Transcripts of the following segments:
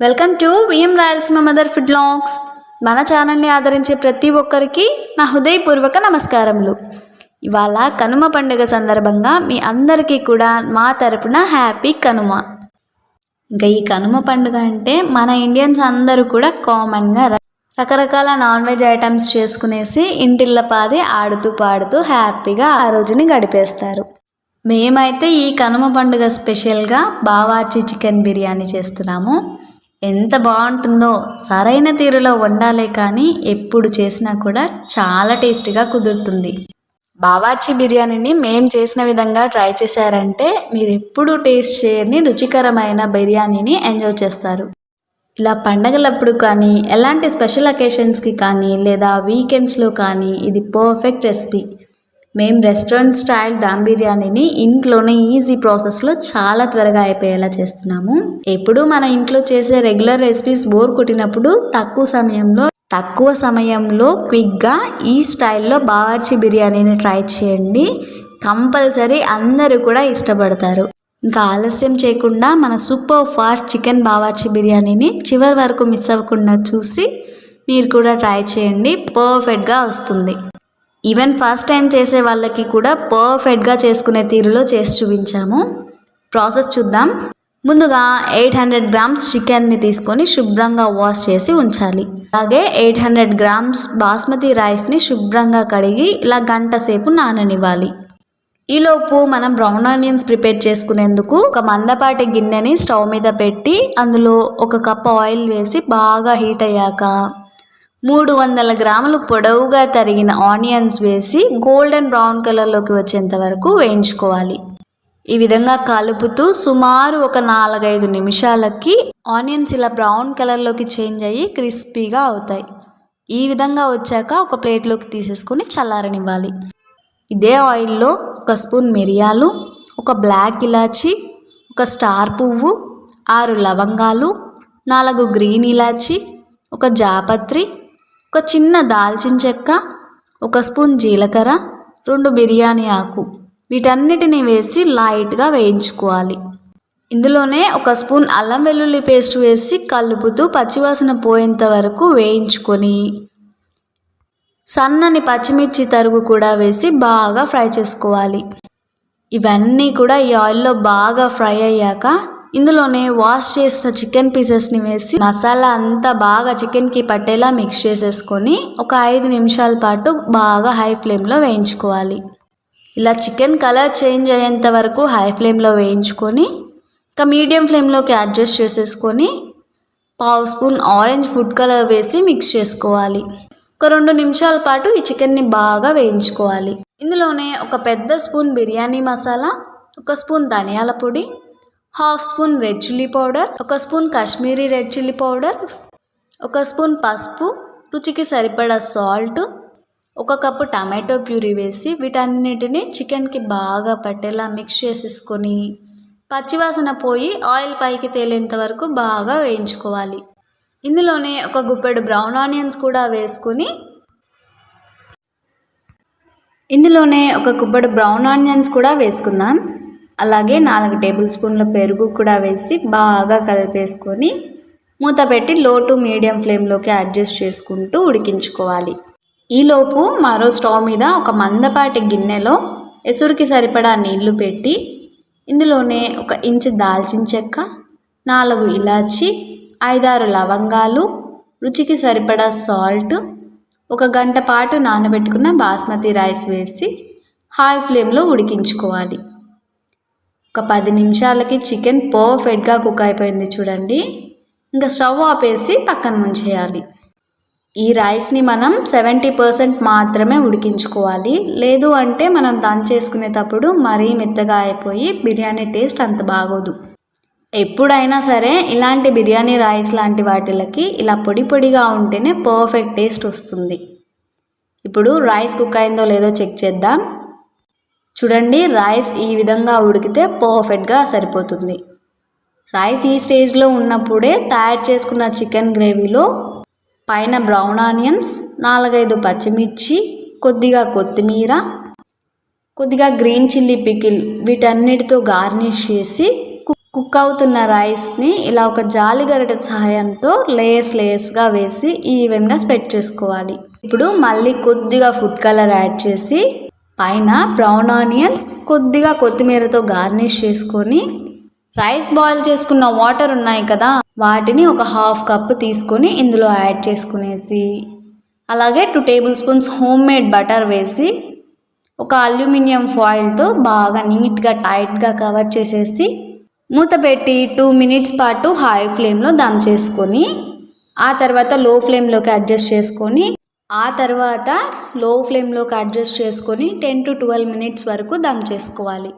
Welcome to VM Rayalaseema mother food longs మన ఛానల్ని ఆదరించే ప్రతి ఒక్కరికి నా హృదయపూర్వక నమస్కారములు. ఇవాళ కనుమ పండుగ సందర్భంగా మీ అందరికీ కూడా మా తరపున హ్యాపీ కనుమ. ఇంకా ఈ కనుమ పండుగ అంటే మన ఇండియన్స్ అందరూ కూడా కామన్గా రకరకాల నాన్ వెజ్ ఐటమ్స్ చేసుకునేసి ఇంటిళ్ళ పాది ఆడుతూ పాడుతూ హ్యాపీగా ఆ రోజుని గడిపేస్తారు. మేమైతే ఈ కనుమ పండుగ స్పెషల్గా బావార్చి చికెన్ బిర్యానీ చేస్తున్నాము. ఎంత బాగుంటుందో సరైన తీరులో వండాలే కానీ ఎప్పుడు చేసినా కూడా చాలా టేస్టీగా కుదురుతుంది. బావార్చి బిర్యానీని మేము చేసిన విధంగా ట్రై చేశారంటే మీరు ఎప్పుడు టేస్ట్ చేయని రుచికరమైన బిర్యానీని ఎంజాయ్ చేస్తారు. ఇలా పండగలప్పుడు కానీ ఎలాంటి స్పెషల్ అకేషన్స్కి కానీ లేదా వీకెండ్స్లో కానీ ఇది పర్ఫెక్ట్ రెసిపీ. మేము రెస్టారెంట్ స్టైల్ దమ్ బిర్యానీని ఇంట్లోనే ఈజీ ప్రాసెస్లో చాలా త్వరగా అయిపోయేలా చేస్తున్నాము. ఎప్పుడు మన ఇంట్లో చేసే రెగ్యులర్ రెసిపీస్ బోర్ కొట్టినప్పుడు తక్కువ సమయంలో తక్కువ సమయంలో క్విక్గా ఈ స్టైల్లో బావర్చి బిర్యానీని ట్రై చేయండి. కంపల్సరీ అందరూ కూడా ఇష్టపడతారు. ఇంకా ఆలస్యం చేయకుండా మన సూపర్ ఫాస్ట్ చికెన్ బావర్చి బిర్యానీని చివరి వరకు మిస్ అవ్వకుండా చూసి మీరు కూడా ట్రై చేయండి. పర్ఫెక్ట్గా వస్తుంది. ఈవెన్ ఫస్ట్ టైం చేసే వాళ్ళకి కూడా పర్ఫెక్ట్గా చేసుకునే తీరులో చేసి చూపించాము. ప్రాసెస్ చూద్దాం. ముందుగా ఎయిట్ హండ్రెడ్ గ్రామ్స్ చికెన్ని తీసుకొని శుభ్రంగా వాష్ చేసి ఉంచాలి. అలాగే ఎయిట్ హండ్రెడ్ గ్రామ్స్ బాస్మతి రైస్ని శుభ్రంగా కడిగి ఇలా గంట సేపు నాననివ్వాలి. ఈలోపు మనం బ్రౌన్ ఆనియన్స్ ప్రిపేర్ చేసుకునేందుకు ఒక మందపాటి గిన్నెని స్టవ్ మీద పెట్టి అందులో ఒక కప్ ఆయిల్ వేసి బాగా హీట్ అయ్యాక మూడు వందల గ్రాములు పొడవుగా తరిగిన ఆనియన్స్ వేసి గోల్డెన్ బ్రౌన్ కలర్లోకి వచ్చేంత వరకు వేయించుకోవాలి. ఈ విధంగా కలుపుతూ సుమారు ఒక నాలుగైదు నిమిషాలకి ఆనియన్స్ ఇలా బ్రౌన్ కలర్లోకి చేంజ్ అయ్యి క్రిస్పీగా అవుతాయి. ఈ విధంగా వచ్చాక ఒక ప్లేట్లోకి తీసేసుకొని చల్లారనివ్వాలి. ఇదే ఆయిల్లో ఒక స్పూన్ మిరియాలు ఒక బ్లాక్ ఇలాచి ఒక స్టార్ పువ్వు ఆరు లవంగాలు నాలుగు గ్రీన్ ఇలాచి ఒక జాపత్రి ఒక చిన్న దాల్చిన చెక్క ఒక స్పూన్ జీలకర్ర రెండు బిర్యానీ ఆకు. వీటన్నిటిని వేసి లైట్గా వేయించుకోవాలి. ఇందులోనే ఒక స్పూన్ అల్లం వెల్లుల్లి పేస్ట్ వేసి కలుపుతూ పచ్చివాసన పోయేంత వరకు వేయించుకొని సన్నని పచ్చిమిర్చి తరుగు కూడా వేసి బాగా ఫ్రై చేసుకోవాలి. ఇవన్నీ కూడా ఈ ఆయిల్లో బాగా ఫ్రై అయ్యాక ఇందులోనే వాష్ చేసిన చికెన్ పీసెస్ని వేసి మసాలా అంతా బాగా చికెన్కి పట్టేలా మిక్స్ చేసేసుకొని ఒక ఐదు నిమిషాల పాటు బాగా హై ఫ్లేమ్లో వేయించుకోవాలి. ఇలా చికెన్ కలర్ చేంజ్ అయ్యేంత వరకు హై ఫ్లేమ్లో వేయించుకొని ఇంకా మీడియం ఫ్లేమ్లోకి అడ్జస్ట్ చేసేసుకొని పావు స్పూన్ ఆరెంజ్ ఫుడ్ కలర్ వేసి మిక్స్ చేసుకోవాలి. ఒక రెండు నిమిషాల పాటు ఈ చికెన్ని బాగా వేయించుకోవాలి. ఇందులోనే ఒక పెద్ద స్పూన్ బిర్యానీ మసాలా ఒక స్పూన్ ధనియాల పొడి half spoon red chilli powder ఒక spoon Kashmiri red chilli powder ఒక స్పూన్ పసుపు రుచికి సరిపడా సాల్ట్ ఒక కప్పు టమాటో ప్యూరీ వేసి వీటన్నిటిని చికెన్కి బాగా పట్టేలా మిక్స్ చేసేసుకొని పచ్చివాసన పోయి ఆయిల్ పైకి తేలేంత వరకు బాగా వేయించుకోవాలి. ఇందులోనే ఒక గుప్పెడు బ్రౌన్ ఆనియన్స్ కూడా వేసుకుని ఇందులోనే ఒక గుప్పెడు బ్రౌన్ ఆనియన్స్ కూడా వేసుకుందాం. అలాగే నాలుగు టేబుల్ స్పూన్ల పెరుగు కూడా వేసి బాగా కలిపేసుకొని మూత పెట్టి లో టు మీడియం ఫ్లేమ్లోకి అడ్జస్ట్ చేసుకుంటూ ఉడికించుకోవాలి. ఈలోపు మరో స్టవ్ మీద ఒక మందపాటి గిన్నెలో ఎసురుకి సరిపడా నీళ్ళు పెట్టి ఇందులోనే ఒక ఇంచు దాల్చిన చెక్క నాలుగు ఇలాచి ఐదారు లవంగాలు రుచికి సరిపడా సాల్ట్ ఒక గంట పాటు నానబెట్టుకున్న బాస్మతి రైస్ వేసి హై ఫ్లేమ్లో ఉడికించుకోవాలి. ఒక పది నిమిషాలకి చికెన్ పర్ఫెక్ట్గా కుక్ అయిపోయింది చూడండి. ఇంకా స్టవ్ ఆపేసి పక్కన ముంచేయాలి. ఈ రైస్ని మనం సెవెంటీ పర్సెంట్ మాత్రమే ఉడికించుకోవాలి. లేదు అంటే మనం దంచేసుకునేటప్పుడు చేసుకునేటప్పుడు మరీ మెత్తగా అయిపోయి బిర్యానీ టేస్ట్ అంత బాగోదు. ఎప్పుడైనా సరే ఇలాంటి బిర్యానీ రైస్ లాంటి వాటిలకి ఇలా పొడి పొడిగా ఉంటేనే పర్ఫెక్ట్ టేస్ట్ వస్తుంది. ఇప్పుడు రైస్ కుక్ అయిందో లేదో చెక్ చేద్దాం. చూడండి రైస్ ఈ విధంగా ఉడికితే పర్ఫెక్ట్గా సరిపోతుంది. రైస్ ఈ స్టేజ్లో ఉన్నప్పుడే తయారు చేసుకున్న చికెన్ గ్రేవీలో పైన బ్రౌన్ ఆనియన్స్ నాలుగైదు పచ్చిమిర్చి కొద్దిగా కొత్తిమీర కొద్దిగా గ్రీన్ చిల్లీ పికిల్ వీటన్నిటితో గార్నిష్ చేసి కు- కుక్ అవుతున్న రైస్ని ఇలా ఒక జాలి గరిటె సహాయంతో లేయర్స్ లేయర్స్గా వేసి ఈవెన్గా స్ప్రెడ్ చేసుకోవాలి. ఇప్పుడు మళ్ళీ కొద్దిగా ఫుడ్ కలర్ యాడ్ చేసి పైన బ్రౌన్ ఆనియన్స్ కొద్దిగా కొత్తిమీరతో గార్నిష్ చేసుకొని రైస్ బాయిల్ చేసుకున్న వాటర్ ఉన్నాయి కదా వాటిని ఒక హాఫ్ కప్ తీసుకొని ఇందులో యాడ్ చేసుకునేసి అలాగే two table spoons home made butter వేసి ఒక అల్యూమినియం ఫాయిల్తో బాగా నీట్గా టైట్గా కవర్ చేసేసి మూత పెట్టి టూ మినిట్స్ పాటు హై ఫ్లేమ్లో దమ్ చేసుకొని ఆ తర్వాత లో ఫ్లేమ్లోకి అడ్జస్ట్ చేసుకొని ఆ తర్వాత లో ఫ్లేమ్లోకి అడ్జస్ట్ చేసుకొని టెన్ టు ట్వెల్వ్ మినిట్స్ వరకు దమ్ చేసుకోవాలి.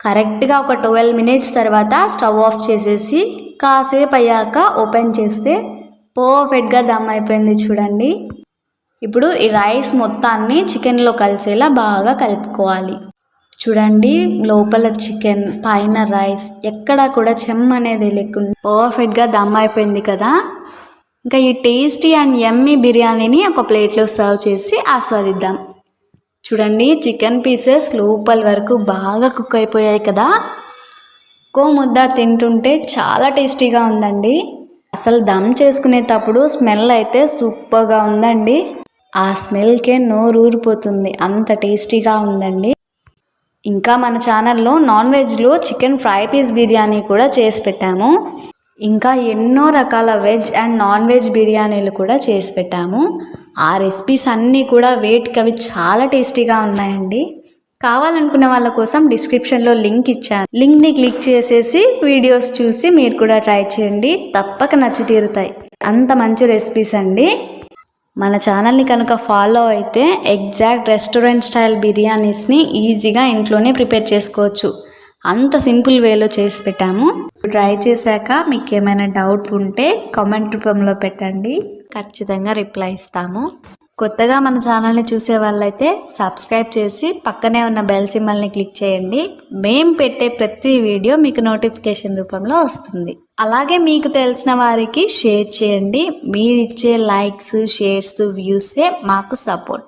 కరెక్ట్గా ఒక ట్వెల్వ్ మినిట్స్ తర్వాత స్టవ్ ఆఫ్ చేసేసి కాసేపు అయ్యాక ఓపెన్ చేస్తే పర్ఫెక్ట్గా దమ్ అయిపోయింది చూడండి. ఇప్పుడు ఈ రైస్ మొత్తాన్ని చికెన్లో కలిసేలా బాగా కలుపుకోవాలి. చూడండి లోపల చికెన్ పైన రైస్ ఎక్కడా కూడా చెమ్ అనేది లేకుండా పర్ఫెక్ట్గా దమ్ అయిపోయింది కదా. ఇంకా ఈ టేస్టీ అండ్ ఎమ్మీ బిర్యానీని ఒక ప్లేట్లో సర్వ్ చేసి ఆస్వాదిద్దాం. చూడండి చికెన్ పీసెస్ లోపల వరకు బాగా కుక్ అయిపోయాయి కదా. కో ముద్ద తింటుంటే చాలా టేస్టీగా ఉందండి. అసలు దమ్ చేసుకునేటప్పుడు స్మెల్ అయితే సూపర్గా ఉందండి. ఆ స్మెల్కే నోరు ఊరిపోతుంది. అంత టేస్టీగా ఉందండి. ఇంకా మన ఛానల్లో నాన్ వెజ్లో చికెన్ ఫ్రై పీస్ బిర్యానీ కూడా చేసి పెట్టాము. ఇంకా ఎన్నో రకాల వెజ్ అండ్ నాన్ వెజ్ బిర్యానీలు కూడా చేసి పెట్టాము. ఆ రెసిపీస్ అన్నీ కూడా వేటికి అవి చాలా టేస్టీగా ఉన్నాయండి. కావాలనుకున్న వాళ్ళ కోసం డిస్క్రిప్షన్లో లింక్ ఇచ్చాను. లింక్ని క్లిక్ చేసేసి వీడియోస్ చూసి మీరు కూడా ట్రై చేయండి. తప్పక నచ్చి తీరుతాయి. అంత మంచి రెసిపీస్ అండి. మన ఛానల్ని కనుక ఫాలో అయితే ఎగ్జాక్ట్ రెస్టారెంట్ స్టైల్ బిర్యానీస్ని ఈజీగా ఇంట్లోనే ప్రిపేర్ చేసుకోవచ్చు. అంత సింపుల్ వేలో చేసి పెట్టాము. ట్రై చేశాక మీకు ఏమైనా డౌట్ ఉంటే కామెంట్ రూపంలో పెట్టండి. ఖచ్చితంగా రిప్లై ఇస్తాము. కొత్తగా మన ఛానల్ని చూసే వాళ్ళైతే సబ్స్క్రైబ్ చేసి పక్కనే ఉన్న బెల్ సింబల్ని క్లిక్ చేయండి. మేం పెట్టే ప్రతి వీడియో మీకు నోటిఫికేషన్ రూపంలో వస్తుంది. అలాగే మీకు తెలిసిన వారికి షేర్ చేయండి. మీరిచ్చే లైక్స్ షేర్స్ వ్యూసే మాకు సపోర్ట్.